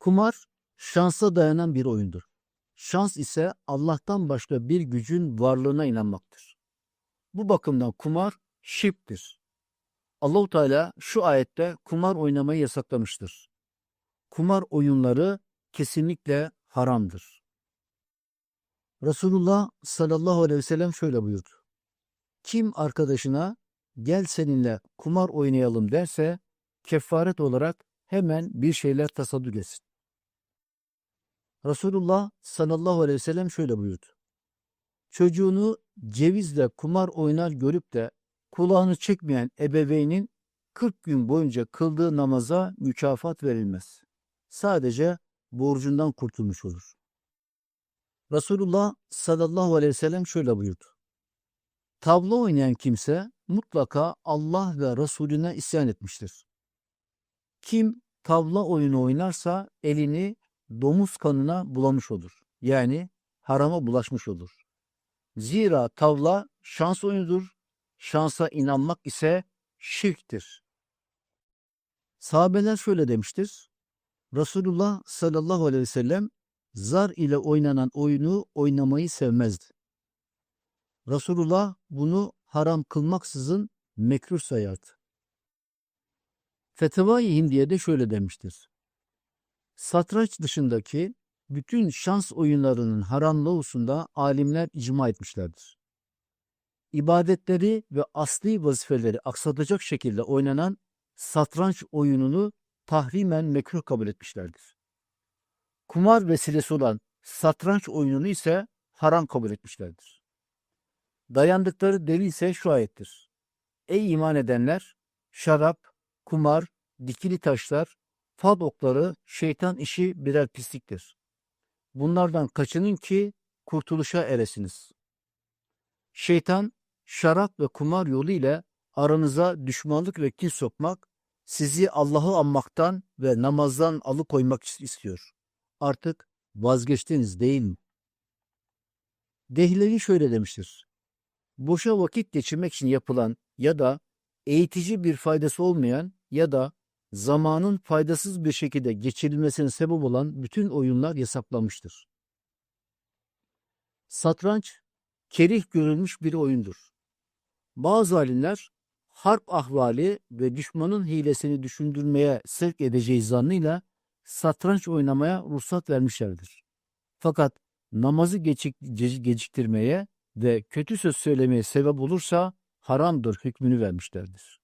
Kumar şansa dayanan bir oyundur. Şans ise Allah'tan başka bir gücün varlığına inanmaktır. Bu bakımdan kumar şirktir. Allahu Teala şu ayette kumar oynamayı yasaklamıştır. Kumar oyunları kesinlikle haramdır. Resulullah sallallahu aleyhi ve sellem şöyle buyurdu. Kim arkadaşına gel seninle kumar oynayalım derse kefaret olarak hemen bir şeyler tasadduk etsin. Resulullah sallallahu aleyhi ve sellem şöyle buyurdu. Çocuğunu cevizle kumar oynar görüp de kulağını çekmeyen ebeveynin 40 gün boyunca kıldığı namaza mükafat verilmez. Sadece borcundan kurtulmuş olur. Resulullah sallallahu aleyhi ve sellem şöyle buyurdu. Tavla oynayan kimse mutlaka Allah ve Resulüne isyan etmiştir. Kim tavla oyunu oynarsa elini domuz kanına bulamış olur. Yani harama bulaşmış olur. Zira tavla şans oyunudur. Şansa inanmak ise şirktir. Sahabeler şöyle demiştir. Resulullah sallallahu aleyhi ve sellem zar ile oynanan oyunu oynamayı sevmezdi. Resulullah bunu haram kılmaksızın mekruh sayardı. Feteva-i Hindiye'de şöyle demiştir. Satranç dışındaki bütün şans oyunlarının haramlığı hususunda alimler icma etmişlerdir. İbadetleri ve asli vazifeleri aksatacak şekilde oynanan satranç oyununu tahrimen mekruh kabul etmişlerdir. Kumar vesilesi olan satranç oyununu ise haram kabul etmişlerdir. Dayandıkları delil ise şu ayettir. Ey iman edenler! Şarap, kumar, dikili taşlar, fal okları, şeytan işi birer pisliktir. Bunlardan kaçının ki kurtuluşa eresiniz. Şeytan, şarap ve kumar yolu ile aranıza düşmanlık ve kin sokmak, sizi Allah'ı anmaktan ve namazdan alıkoymak istiyor. Artık vazgeçtiniz değil mi? Dehlevi şöyle demiştir. Boşa vakit geçirmek için yapılan ya da eğitici bir faydası olmayan ya da zamanın faydasız bir şekilde geçirilmesine sebep olan bütün oyunlar yasaklanmıştır. Satranç, kerih görülmüş bir oyundur. Bazı alimler harp ahvali ve düşmanın hilesini düşündürmeye sevk edeceği zannıyla satranç oynamaya ruhsat vermişlerdir. Fakat namazı geçik, geciktirmeye ve kötü söz söylemeye sebep olursa haramdır hükmünü vermişlerdir.